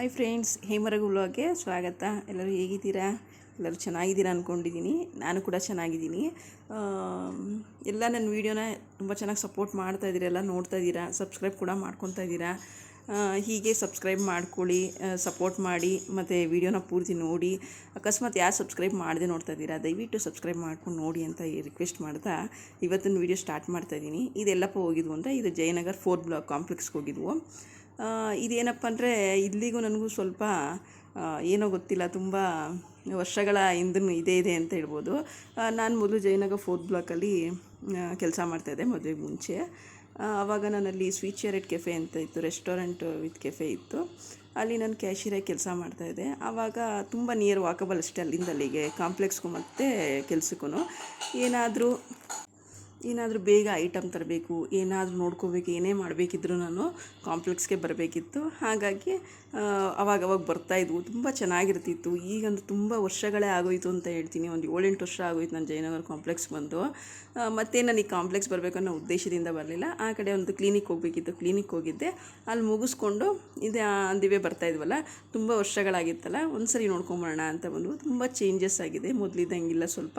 Hi friends ವ್ಲಾಗ್ಗೆ ಸ್ವಾಗತ. ಎಲ್ಲರೂ ಹೇಗಿದ್ದೀರಾ? ಎಲ್ಲರೂ ಚೆನ್ನಾಗಿದ್ದೀರಾ ಅಂದ್ಕೊಂಡಿದ್ದೀನಿ ನಾನು ಕೂಡ ಚೆನ್ನಾಗಿದ್ದೀನಿ. ಎಲ್ಲ ನನ್ನ ವೀಡಿಯೋನ ತುಂಬ ಚೆನ್ನಾಗಿ ಸಪೋರ್ಟ್ ಮಾಡ್ತಾ ಇದ್ದೀರಾ? ಎಲ್ಲ ನೋಡ್ತಾ ಇದ್ದೀರಾ? ಸಬ್ಸ್ಕ್ರೈಬ್ ಕೂಡ ಮಾಡ್ಕೊತಾ ಇದ್ದೀರಾ? ಹೀಗೆ ಸಬ್ಸ್ಕ್ರೈಬ್ ಮಾಡ್ಕೊಳ್ಳಿ ಸಪೋರ್ಟ್ ಮಾಡಿ, ಮತ್ತು ವೀಡಿಯೋನ ಪೂರ್ತಿ ನೋಡಿ. ಅಕಸ್ಮಾತ್ ಯಾರು ಸಬ್ಸ್ಕ್ರೈಬ್ ಮಾಡದೆ ನೋಡ್ತಾ ಇದ್ದೀರಾ? ದಯವಿಟ್ಟು ಸಬ್ಸ್ಕ್ರೈಬ್ ಮಾಡ್ಕೊಂಡು ನೋಡಿ ಅಂತ ರಿಕ್ವೆಸ್ಟ್ ಮಾಡ್ತಾ ಇವತ್ತಿನ ವೀಡಿಯೋ ಸ್ಟಾರ್ಟ್ ಮಾಡ್ತಾ ಇದ್ದೀನಿ. ಇದೆಲ್ಲಪ್ಪ ಹೋಗಿದ್ವು ಅಂದರೆ ಇದು ಜಯನಗರ್ ಫೋರ್ತ್ ಬ್ಲಾಕ್ ಕಾಂಪ್ಲೆಕ್ಸ್ಗೆ ಹೋಗಿದ್ವು. ಇದೇನಪ್ಪ ಅಂದರೆ ಇಲ್ಲಿಗೂ ನನಗೂ ಸ್ವಲ್ಪ ಏನೋ ಗೊತ್ತಿಲ್ಲ, ತುಂಬ ವರ್ಷಗಳ ಹಿಂದೂ ಇದೇ, ಇದೆ ಅಂತ ಹೇಳ್ಬೋದು. ನಾನು ಮೊದಲು ಜಯನಗರ ಫೋರ್ತ್ ಬ್ಲಾಕಲ್ಲಿ ಕೆಲಸ ಮಾಡ್ತಾಯಿದ್ದೆ ಮದುವೆಗೆ ಮುಂಚೆ. ಆವಾಗ ನನ್ನಲ್ಲಿ ಸ್ವೀಟ್ ಚೇರೆಟ್ ಕೆಫೆ ಅಂತ ಇತ್ತು ರೆಸ್ಟೋರೆಂಟ್ ವಿತ್ ಕೆಫೆ ಇತ್ತು. ಅಲ್ಲಿ ನಾನು ಕ್ಯಾಶಿಯರಾಗಿ ಕೆಲಸ ಮಾಡ್ತಾಯಿದ್ದೆ ಆವಾಗ ತುಂಬ ನಿಯರ್ ವಾಕಬಲ್ ಅಷ್ಟೇ ಅಲ್ಲಿಂದ ಅಲ್ಲಿಗೆ ಕಾಂಪ್ಲೆಕ್ಸ್ಗೂ ಮತ್ತು ಕೆಲ್ಸಕ್ಕೂ ಏನಾದರೂ ಏನಾದರೂ ಬೇಗ ಐಟಮ್ ತರಬೇಕು, ಏನಾದರೂ ನೋಡ್ಕೋಬೇಕು, ಏನೇ ಮಾಡಬೇಕಿದ್ರು ನಾನು ಕಾಂಪ್ಲೆಕ್ಸ್ಗೆ ಬರಬೇಕಿತ್ತು. ಹಾಗಾಗಿ ಅವಾಗವಾಗ ಅವಾಗ ಅವಾಗ ಬರ್ತಾಯಿದ್ವು ತುಂಬ ಚೆನ್ನಾಗಿರ್ತಿತ್ತು. ಈಗಂತೂ ತುಂಬ ವರ್ಷಗಳೇ ಆಗೋಯಿತು ಅಂತ ಹೇಳ್ತೀನಿ. ಒಂದು ಏಳೆಂಟು ವರ್ಷ ಆಗೋಯ್ತು ನಾನು ಜಯನಗರ ಕಾಂಪ್ಲೆಕ್ಸ್ ಬಂದು. ಮತ್ತೆ ನಾನು ಈ ಕಾಂಪ್ಲೆಕ್ಸ್ ಬರಬೇಕು ಅನ್ನೋ ಉದ್ದೇಶದಿಂದ ಬರಲಿಲ್ಲ. ಆ ಕಡೆ ಒಂದು ಕ್ಲಿನಿಕ್ ಹೋಗಬೇಕಿತ್ತು. ಕ್ಲಿನಿಕ್ ಹೋಗಿದ್ದೆ. ಅಲ್ಲಿ ಮುಗಿಸ್ಕೊಂಡು ಇದೇ ಅಂದಿವೆ ಬರ್ತಾಯಿದ್ವಲ್ಲ ತುಂಬ ವರ್ಷಗಳಾಗಿತ್ತಲ್ಲ, ಒಂದ್ಸರಿ ನೋಡ್ಕೊಂಬರೋಣ ಅಂತ ಬಂದು ತುಂಬ ಚೇಂಜಸ್ ಆಗಿದೆ. ಮೊದಲಿದ್ದಂಗಿಲ್ಲ ಸ್ವಲ್ಪ.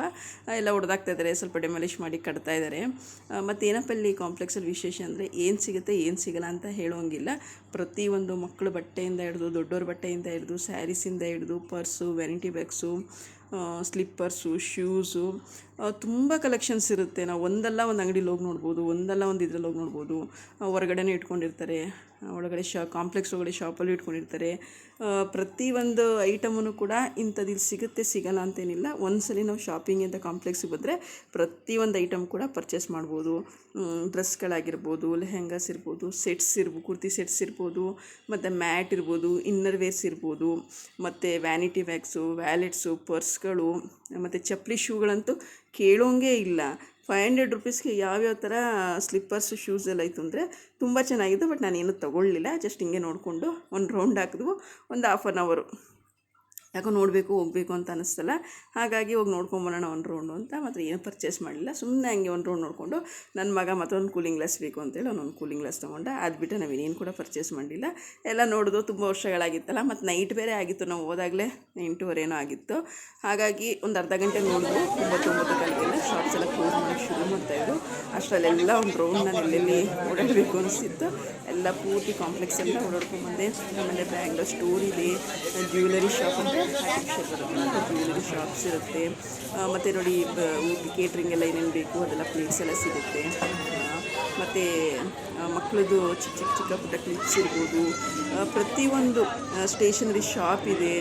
ಎಲ್ಲ ಹೊಡೆದಾಗ್ತಾ ಇದ್ದಾರೆ ಸ್ವಲ್ಪ ಡೆಮಾಲಿಷ್ ಮಾಡಿ ಕಟ್ತಾ ಇದ್ದಾರೆ ಮತ್ತು ಏನಪ್ಪ ಇಲ್ಲಿ ಕಾಂಪ್ಲೆಕ್ಸಲ್ಲಿ ವಿಶೇಷ ಅಂದರೆ ಏನು ಸಿಗುತ್ತೆ ಏನು ಸಿಗಲ್ಲ ಅಂತ ಹೇಳೋಂಗಿಲ್ಲ ಪ್ರತಿಯೊಂದು ಮಕ್ಕಳ ಬಟ್ಟೆಯಿಂದ ಹಿಡಿದು, ದೊಡ್ಡವ್ರ ಬಟ್ಟೆಯಿಂದ ಹಿಡಿದು, ಸ್ಯಾರೀಸಿಂದ ಹಿಡಿದು, purse, variety bags slippers, shoes ತುಂಬ ಕಲೆಕ್ಷನ್ಸ್ ಇರುತ್ತೆ. ನಾವು ಒಂದಲ್ಲ ಒಂದು ಅಂಗಡಿಲಿ ಹೋಗಿ ನೋಡ್ಬೋದು, ಒಂದಲ್ಲ ಒಂದು ಇದ್ರಲ್ಲಿ ಹೋಗಿ ನೋಡ್ಬೋದು. ಹೊರಗಡೆನೇ ಇಟ್ಕೊಂಡಿರ್ತಾರೆ. ಒಳಗಡೆ ಶಾ ಕಾಂಪ್ಲೆಕ್ಸ್ ಒಳಗಡೆ ಶಾಪಲ್ಲಿ ಇಟ್ಕೊಂಡಿರ್ತಾರೆ. ಪ್ರತಿ ಪ್ರತಿಯೊಂದು ಐಟಮನ್ನು ಕೂಡ ಇಂಥದ್ದಿಲ್ಲಿ ಸಿಗುತ್ತೆ, ಸಿಗಲ್ಲ ಅಂತೇನಿಲ್ಲ. ಒಂದ್ಸಲಿ ನಾವು ಶಾಪಿಂಗ್ ಅಂತ ಕಾಂಪ್ಲೆಕ್ಸಿಗೆ ಬಂದರೆ ಪ್ರತಿಯೊಂದು ಐಟಮ್ ಕೂಡ ಪರ್ಚೇಸ್ ಮಾಡ್ಬೋದು. ಡ್ರೆಸ್ಗಳಾಗಿರ್ಬೋದು ಲೆಹೆಂಗಾಸ್ ಇರ್ಬೋದು ಸೆಟ್ಸ್ ಇರ್ಬೋದು ಕುರ್ತಿ ಸೆಟ್ಸ್ ಇರ್ಬೋದು, ಮತ್ತು ಮ್ಯಾಟ್ ಇರ್ಬೋದು ಇನ್ನರ್ ವೇರ್ಸ್ ಇರ್ಬೋದು, ಮತ್ತು ವ್ಯಾನಿಟಿ ಬ್ಯಾಗ್ಸು ವ್ಯಾಲೆಟ್ಸು ಪರ್ಸ್ಗಳು ಮತ್ತು ಚಪ್ಪಲಿ ಶೂಗಳಂತೂ ಕೇಳೋಂಗೇ ಇಲ್ಲ. ಫೈವ್ ಹಂಡ್ರೆಡ್ ರುಪೀಸ್ಗೆ ಯಾವ್ಯಾವ ಥರ ಸ್ಲಿಪ್ಪರ್ಸ್ ಶೂಸ್ ಎಲ್ಲ ಇತ್ತು ಅಂದರೆ ತುಂಬ ಚೆನ್ನಾಗಿತ್ತು ಬಟ್ ನಾನೇನು ತೊಗೊಳ್ಳಿಲ್ಲ. ಜಸ್ಟ್ ಹಿಂಗೆ ನೋಡಿಕೊಂಡು ಒಂದು ರೌಂಡ್ ಹಾಕಿದ್ವು, ಒಂದು ಹಾಫ್ ಆನ್ ಅವರು ಯಾಕೋ ನೋಡಬೇಕು, ಹೋಗಬೇಕು ಅಂತ ಅನ್ನಿಸ್ತಲ್ಲ ಹಾಗಾಗಿ ಹೋಗಿ ನೋಡ್ಕೊಂಬರೋಣ ಒಂದು ರೌಂಡು ಅಂತ. ಮಾತ್ರ ಏನು ಪರ್ಚೇಸ್ ಮಾಡಲಿಲ್ಲ. ಸುಮ್ಮನೆ ಹಂಗೆ ಒಂದು ರೌಂಡ್ ನೋಡಿಕೊಂಡು ನನ್ನ ಮಗ ಮತ್ತೊಂದು ಕೂಲಿಂಗ್ ಗ್ಲಾಸ್ ಬೇಕು ಅಂತೇಳಿ ಅವನೊಂದು ಕೂಲಿಂಗ್ ಗ್ಲಾಸ್ ತೊಗೊಂಡ. ಅದು ಬಿಟ್ಟು ನಾವೇನೇನು ಕೂಡ ಪರ್ಚೇಸ್ ಮಾಡಲಿಲ್ಲ. ಎಲ್ಲ ನೋಡಿದ್ರು ತುಂಬ ವರ್ಷಗಳಾಗಿತ್ತಲ್ಲ. ಮತ್ತು ನೈಟ್ ಬೇರೆ ಆಗಿತ್ತು. ನಾವು ಹೋದಾಗಲೇ ಎಂಟೂವರೆನೋ ಆಗಿತ್ತು. ಹಾಗಾಗಿ ಒಂದು ಅರ್ಧ ಗಂಟೆ ನೋಡಿದ್ರು ಒಂಬತ್ತೊಂಬತ್ತು ಗಂಟೆಗೆಲ್ಲ ಶಾಪ್ಸ್ ಎಲ್ಲ ಕ್ಲೋಸ್ ಮಾಡಿ ಶುರು ಮಾಡ್ತಾಯಿದ್ರು ಅಷ್ಟರಲ್ಲೆಲ್ಲ ಒಂದು ರೌಂಡ್ ನಾನು ಎಲ್ಲೆಲ್ಲಿ ಓಡಾಡಬೇಕು ಅನಿಸ್ತಿತ್ತು ಎಲ್ಲ ಪೂರ್ತಿ ಕಾಂಪ್ಲೆಕ್ಸ್ ಎಲ್ಲ ಓಡಾಡ್ಕೊಂಬಂದೆ ಆಮೇಲೆ ಬ್ಯಾಂಗ್ಳೂರ್ ಸ್ಟೋರ್ ಇದೆ ಜ್ಯುವೆಲರಿ ಶಾಪ್ ಅಂತ ಜ್ಯುವೆಲರಿ ಶಾಪ್ಸ್ ಇರುತ್ತೆ. ಮತ್ತು ನೋಡಿ ಕೇಟ್ರಿಂಗ್ ಎಲ್ಲ ಏನೇನು ಬೇಕು, ಅದೆಲ್ಲ ಪ್ಲೇಟ್ಸ್ ಎಲ್ಲ ಸಿಗುತ್ತೆ. ಮತ್ತು ಮಕ್ಕಳದು ಚಿಕ್ಕ ಚಿಕ್ಕ ಚಿಕ್ಕ ಪುಟ್ಟ ಕ್ಲಿಪ್ಸ್ ಇರ್ಬೋದು. ಪ್ರತಿಯೊಂದು ಸ್ಟೇಷನರಿ ಶಾಪ್ ಇದೆ.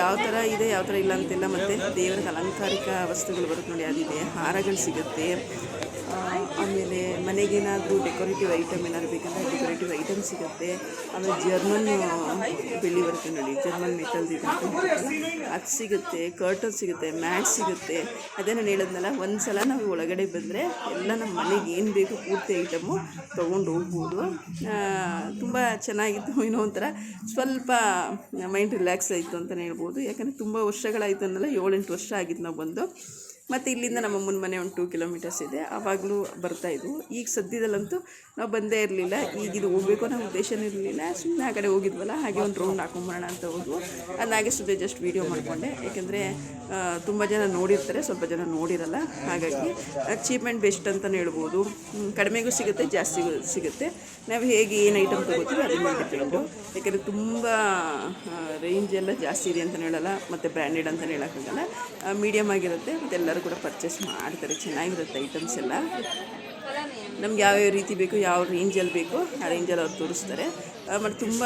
ಯಾವ ಥರ ಇದೆ, ಯಾವ ಥರ ಇಲ್ಲ ಅಂತೆಲ್ಲ ಮತ್ತು ದೇವರ ಅಲಂಕಾರಿಕ ವಸ್ತುಗಳು ಬರುತ್ತೆ ನೋಡಿ ಅದಿದೆ ಹಾರಗಳು ಸಿಗುತ್ತೆ. ಆಮೇಲೆ ಮನೆಗೇನಾದರೂ ಡೆಕೋರೇಟಿವ್ ಐಟಮ್ ಏನಾದ್ರು ಬೇಕಂದರೆ ಡೆಕೋರೇಟಿವ್ ಐಟಮ್ ಸಿಗುತ್ತೆ. ಆಮೇಲೆ ಜರ್ಮನ್, ಬೆಳ್ಳಿ ಬರುತ್ತೆ ನೋಡಿ, ಜರ್ಮನ್ ಮೆಟಲ್ ಅದು ಸಿಗುತ್ತೆ, ಕರ್ಟನ್ ಸಿಗುತ್ತೆ, ಮ್ಯಾಟ್ ಸಿಗುತ್ತೆ. ಅದೇ ನಾನು ಹೇಳಿದ್ನಲ್ಲ ಒಂದು ಸಲ ನಾವು ಒಳಗಡೆ ಬಂದರೆ ಎಲ್ಲ ನಮ್ಮ ಮನೆಗೆ ಏನು ಬೇಕು ಪೂರ್ತಿ ಐಟಮು ತೊಗೊಂಡು ಹೋಗ್ಬೋದು. ತುಂಬ ಚೆನ್ನಾಗಿತ್ತು ಏನೋ ಒಂಥರ. ಸ್ವಲ್ಪ ಮೈಂಡ್ ರಿಲ್ಯಾಕ್ಸ್ ಆಯಿತು ಅಂತಲೇ ಹೇಳ್ಬೋದು. ಯಾಕಂದರೆ ತುಂಬ ವರ್ಷಗಳಾಯಿತು ಅನ್ನಲ್ಲ ಏಳೆಂಟು ವರ್ಷ ಆಗಿತ್ತು ನಾವು ಬಂದು. ಮತ್ತು ಇಲ್ಲಿಂದ ನಮ್ಮ ಅಮ್ಮನ ಮನೆ ಒಂದು ಟೂ ಕಿಲೋಮೀಟರ್ಸ್ ಇದೆ. ಆವಾಗಲೂ ಬರ್ತಾಯಿದ್ವು ಈಗ ಸದ್ಯದಲ್ಲಂತೂ ನಾವು ಬಂದೇ ಇರಲಿಲ್ಲ. ಈಗ ಇದು ಹೋಗಬೇಕು ಅನ್ನೋ ಉದ್ದೇಶನೂ ಇರಲಿಲ್ಲ. ಸುಮ್ಮನೆ ಆ ಕಡೆ ಹೋಗಿದ್ವಲ್ಲ, ಹಾಗೆ ಒಂದು ರೌಂಡ್ ಹಾಕೊಂಬರೋಣ ಅಂತ ಹೋದ್ವು. ಅದಾಗೆ ಸುದ್ದಿ ಜಸ್ಟ್ ವೀಡಿಯೋ ಮಾಡಿಕೊಂಡೆ. ಯಾಕೆಂದರೆ ತುಂಬ ಜನ ನೋಡಿರ್ತಾರೆ, ಸ್ವಲ್ಪ ಜನ ನೋಡಿರಲ್ಲ. ಹಾಗಾಗಿ ಚೀಪ್ ಆ್ಯಂಡ್ ಬೆಸ್ಟ್ ಅಂತಲೇ ಹೇಳ್ಬೋದು ಕಡಿಮೆಗೂ ಸಿಗುತ್ತೆ, ಜಾಸ್ತಿಗೂ ಸಿಗುತ್ತೆ. ನಾವು ಹೇಗೆ ಏನು ಐಟಮ್ ತೊಗೋತೀವಿ ಅದ್ರ ಮೇಲೆ ಯಾಕೆಂದರೆ ತುಂಬ ರೇಂಜ್ ಎಲ್ಲ ಜಾಸ್ತಿ ಇದೆ ಅಂತಲೇ ಹೇಳಲ್ಲ. ಮತ್ತು ಬ್ರ್ಯಾಂಡೆಡ್ ಅಂತಲೇ ಹೇಳೋಕ್ಕಾಗಲ್ಲ ಮೀಡಿಯಮ್ ಆಗಿರುತ್ತೆ. ಮತ್ತು ಎಲ್ಲರೂ ಕೂಡ ಪರ್ಚೇಸ್ ಮಾಡ್ತಾರೆ. ಚೆನ್ನಾಗಿರುತ್ತೆ ಐಟಮ್ಸ್ ಎಲ್ಲ. ನಮ್ಗೆ ಯಾವ್ಯಾವ ರೀತಿ ಬೇಕು, ಯಾವ ರೇಂಜಲ್ಲಿ ಬೇಕು, ಆ ರೇಂಜಲ್ಲಿ ಅವ್ರು ತೋರಿಸ್ತಾರೆ. ಮತ್ತು ತುಂಬ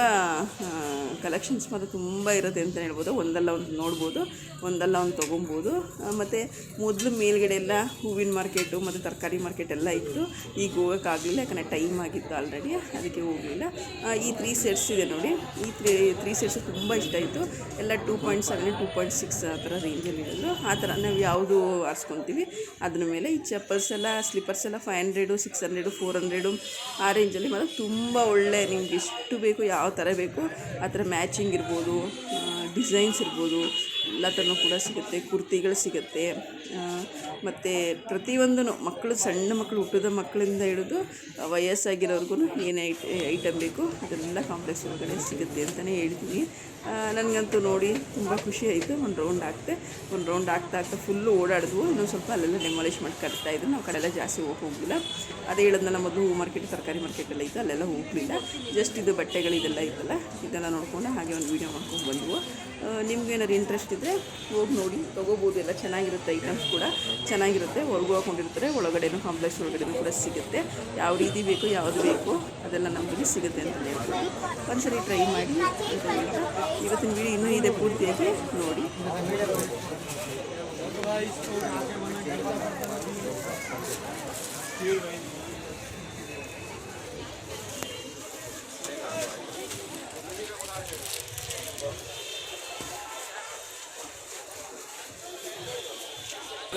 ಕಲೆಕ್ಷನ್ಸ್ ಮಾತ್ರ ತುಂಬ ಇರುತ್ತೆ ಅಂತ ಹೇಳ್ಬೋದು. ಒಂದಲ್ಲ ಒಂದು ನೋಡ್ಬೋದು, ಒಂದಲ್ಲ ಒಂದು ತೊಗೊಬೋದು. ಮತ್ತು ಮೊದಲು ಮೇಲ್ಗಡೆ ಎಲ್ಲ ಹೂವಿನ ಮಾರ್ಕೆಟು ಮತ್ತು ತರಕಾರಿ ಮಾರ್ಕೆಟ್ ಎಲ್ಲ ಇತ್ತು. ಈಗ ಹೋಗೋಕ್ಕಾಗಲಿಲ್ಲ, ಯಾಕಂದರೆ ಟೈಮ್ ಆಗಿತ್ತು ಆಲ್ರೆಡಿ ಅದಕ್ಕೆ ಹೋಗಲಿಲ್ಲ. ಈ ತ್ರೀ ಸೆಟ್ಸ್ ಇದೆ ನೋಡಿ. ಈ ತ್ರೀ ಸೆಟ್ಸ್ ತುಂಬ ಇಷ್ಟ ಆಯಿತು. ಎಲ್ಲ two point seven two point six ಆ ಥರ ರೇಂಜಲ್ಲಿ ಇರೋದು. ಆ ಥರ ನಾವು ಯಾವುದು ಆರಿಸ್ಕೊತೀವಿ. ಅದ್ರ ಮೇಲೆ ಈ ಚಪ್ಪಲ್ಸ್ ಎಲ್ಲ ಸ್ಲಿಪ್ಪರ್ಸ್ ಎಲ್ಲ five hundred six hundred four hundred ಆ ರೇಂಜಲ್ಲಿ ಮಾತ್ರ ತುಂಬ ಒಳ್ಳೆ ನಿಮ್ಗೆ ಎಷ್ಟು ಬೇಕು, ಯಾವ ಥರ ಬೇಕು, ಆ ಥರ ಮ್ಯಾಚಿಂಗ್ ಇರ್ಬೋದು ಡಿಸೈನ್ಸ್ ಇರ್ಬೋದು. ಎಲ್ಲ ಥರನೂ ಕೂಡ ಸಿಗುತ್ತೆ, ಕುರ್ತಿಗಳು ಸಿಗುತ್ತೆ. ಮತ್ತು ಪ್ರತಿಯೊಂದೂ ಮಕ್ಕಳು, ಸಣ್ಣ ಮಕ್ಕಳು, ಹುಟ್ಟಿದ ಮಕ್ಕಳಿಂದ ಹಿಡಿದು ವಯಸ್ಸಾಗಿರೋರ್ಗು ಏನೇ ಐಟ್ ಐಟಮ್ ಬೇಕು, ಅದೆಲ್ಲ ಕಾಂಪ್ಲೆಕ್ಸ್ ಒಳಗಡೆ ಸಿಗುತ್ತೆ ಅಂತಲೇ ಹೇಳ್ತೀನಿ. ನನಗಂತೂ ನೋಡಿ ತುಂಬ ಖುಷಿ ಆಯಿತು. ಒಂದು ರೌಂಡ್ ಹಾಕ್ತೆ ಒಂದು ರೌಂಡ್ ಆಗ್ತಾ ಆಗ್ತಾ ಫುಲ್ಲು ಓಡಾಡಿದ್ವು. ಇನ್ನೊಂದು ಸ್ವಲ್ಪ ಅಲ್ಲೆಲ್ಲ ಡೆಮಾಲಿಷ್ ಮಾಡಿ ಕಟ್ತಾ ಇದ್ದರು ನಾವು ಕಡೆಲ್ಲ ಜಾಸ್ತಿ ಹೋಗಿ ಹೋಗಲಿಲ್ಲ. ಅದೇ ಹೇಳಿದ್ನಲ್ಲ, ಮೊದಲು ಹೂ ಮಾರ್ಕೆಟ್ ತರಕಾರಿ ಮಾರ್ಕೆಟ್ ಎಲ್ಲ ಇತ್ತು. ಅಲ್ಲೆಲ್ಲ ಹೋಗಲಿಲ್ಲ. ಜಸ್ಟ್ ಇದು ಬಟ್ಟೆಗಳು ಇದೆಲ್ಲ ಇತ್ತಲ್ಲ, ಇದೆಲ್ಲ ನೋಡ್ಕೊಂಡು ಹಾಗೆ ಒಂದು ವೀಡಿಯೋ ಮಾಡ್ಕೊಂಡು ಬಂದವು. ನಿಮ್ಗೆ ಏನಾದ್ರು ಇಂಟ್ರೆಸ್ಟ್ ಇದ್ದರೆ ಹೋಗಿ ನೋಡಿ, ತೊಗೋಬೋದು. ಎಲ್ಲ ಚೆನ್ನಾಗಿರುತ್ತೆ ಐಟಮ್ಸ್ ಕೂಡ. ಚೆನ್ನಾಗಿರುತ್ತೆ. ಹೊರಗೂ ಹಾಕೊಂಡಿರ್ತಾರೆ. ಒಳಗಡೆನೂ ಕಾಂಪ್ಲೆಕ್ಸ್ ಒಳಗಡೆನೂ ಕೂಡ ಸಿಗುತ್ತೆ. ಯಾವ ರೀತಿ ಬೇಕು, ಯಾವುದು ಬೇಕು, ಅದೆಲ್ಲ ನಮಗೆ ಸಿಗುತ್ತೆ ಅಂತ ಹೇಳ್ಬೋದು. ಒಂದ್ಸರಿ ಟ್ರೈ ಮಾಡಿ ಇವತ್ತಿನ ವಿಡಿಯೋ ಇನ್ನೂ ಇದೆ ಪೂರ್ತಿಯಾಗಿ. ನೋಡಿ.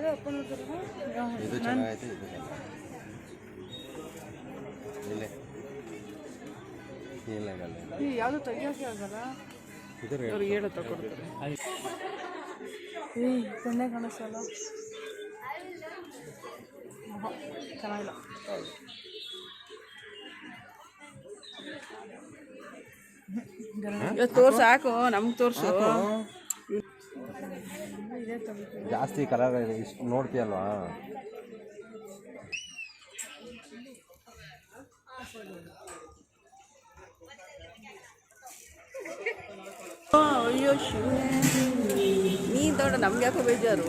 ಯಾವುದೋ ಅಪ್ಪ ಇದು ಚೆನ್ನಾಗೈತೆ ಇದು ಇಲ್ಲೇ. ಇಲ್ಲ ಯಾವುದು ತೆಗಿಯೋಕೆ ಆಗಲ್ಲ. ಅವ್ರಿಗೆ ಹೇಳು ತಗೊಡ್ತಾರೆ ಕಾಣಿಸಲ್ಲ ಚೆನ್ನಾಗಿಲ್ಲ. ತೋರ್ಸು ಹಾಕು. ನಮ್ಗೆ ತೋರಿಸು. ಜಾಸ್ತಿ ಕಲರ್ ಇದೆ ಇಷ್ಟು ನೋಡ್ತೀಯಲ್ವಾ? ಅಯ್ಯೋ ಶಿವ ನೀ ದೊಡ್ಡ ನಮ್ಗೆ ಯಾಕೋ ಬೇಜಾರು?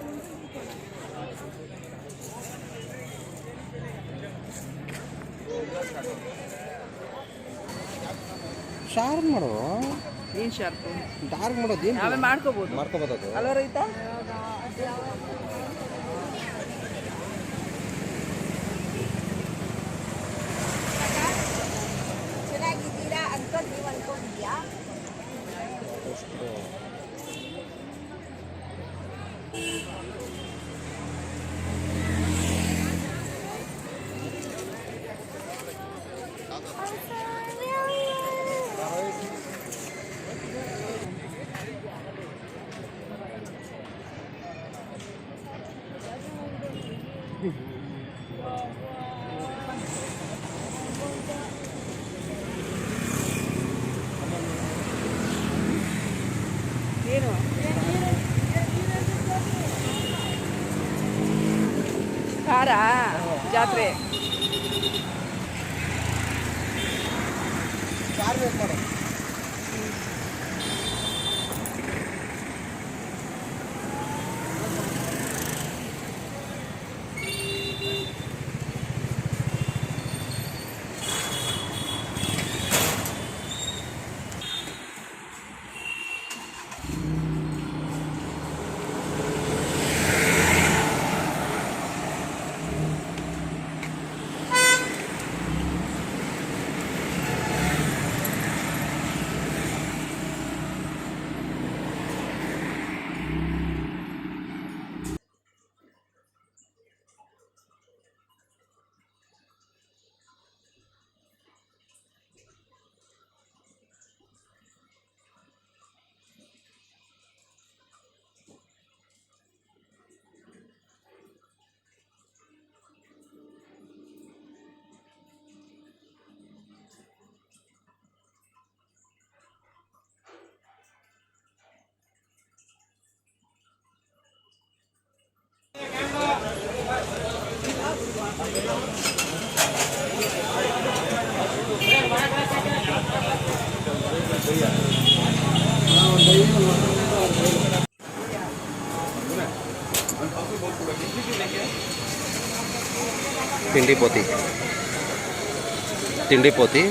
ಶಾರ್ಪ್ ಮಾಡು. ಏನು ಶಾರ್ಪ್? ಡಾರ್ಕ್ ಮಾಡೋದು ಏನು ನಾವೇ ಮಾಡ್ಕೋಬೋದು. ಮಾಡ್ಕೋಬೋದು ಅದು. ರೈತ? ಚೆನ್ನಾಗಿದ್ದೀರಾ ಅಂತ ವಾರ ಜಾತ್ರೆ. তিনটি পতি তিনটি পতি